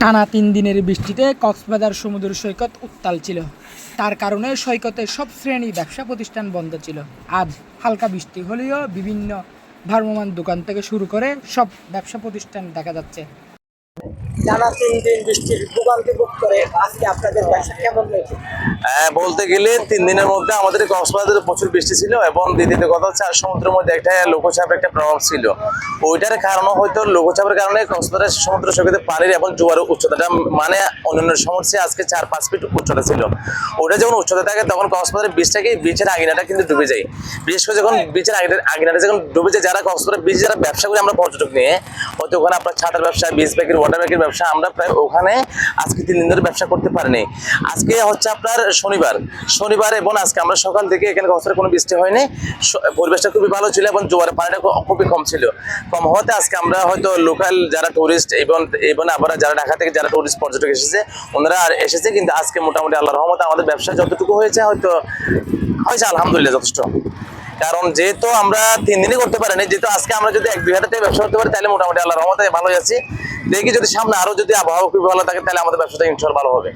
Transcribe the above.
টানা তিন দিনের বৃষ্টিতে কক্সবাজার সমুদ্র সৈকত উত্তাল ছিল। তার কারণে সৈকতে সব শ্রেণি ব্যবসা প্রতিষ্ঠান বন্ধ ছিল। আজ হালকা বৃষ্টি হলেও বিভিন্ন ভ্রাম্যমান দোকান থেকে শুরু করে সব ব্যবসা প্রতিষ্ঠান দেখা যাচ্ছে। টানা তিন দিন বৃষ্টির ভোগান্তি ভোগ করে আজকে আপনাদের ব্যবসা কেমন হয়েছে? হ্যাঁ বলতে গেলে তিন দিনের মধ্যে আমাদের কক্সবাজারে প্রচুর বৃষ্টি ছিল এবং দ্বিতীয় কথা হচ্ছে আর সমুদ্রের মধ্যে একটা লঘুচাপের একটা প্রভাব ছিল। ওইটার কারণে হয়তো লঘুচাপের কারণে কক্সবাজার সমুদ্র সৈকতে পানির এবং জোয়ারের উচ্চতাটা মানে অন্যান্য সমস্যা আজকে চার, পাঁচ ফিট উচ্চতা ছিল। ওটা যখন উচ্চতা থাকে তখন কক্সবাজারের বীজটাকে বীজের আগিনাটা কিন্তু ডুবে যায়। বিশেষ করে যখন বীজের আগিনা আগিনাটা যখন ডুবে যায়, যারা কক্সবাজার বীজ, যারা ব্যবসা করে আমরা পর্যটক নিয়ে, হয়তো ওখানে আপনার ছাতার ব্যবসা, বীজ ব্যাগের ওয়াটার ব্যাগের ব্যবসা আমরা প্রায় ওখানে আজকে তিন দিন ধরে ব্যবসা করতে পারিনি। আজকে হচ্ছে আপনার শনিবার। শনিবার এবং আজকে আমরা সকাল থেকে এখানে কক্সবাজারে কোনো বৃষ্টি হয়নি। পরিবেশটা খুবই ভালো ছিল এবং জোয়ারের পানিটা খুবই কম ছিল। কম হওয়াতে আজকে আমরা হয়তো লোকাল যারা টুরিস্ট এবং এবং আবার যারা ঢাকা থেকে যারা টুরিস্ট পর্যটক এসেছে, ওনারা আর এসেছে কিন্তু আজকে মোটামুটি আল্লাহ রহমতে আমাদের ব্যবসা যতটুকু হয়েছে হয়তো হয়েছে আলহামদুলিল্লাহ যথেষ্ট। কারণ যেহেতু আমরা তিন দিনই করতে পারিনি, যেহেতু আজকে আমরা যদি এক দুই ব্যবসা করতে পারি, তাহলে মোটামুটি আল্লাহ রহমতে ভালোই আছি। দেখি যদি সামনে আরও যদি আবহাওয়া খুবই ভালো থাকে, তাহলে আমাদের ব্যবসাটা ইনশাল ভালো হবে।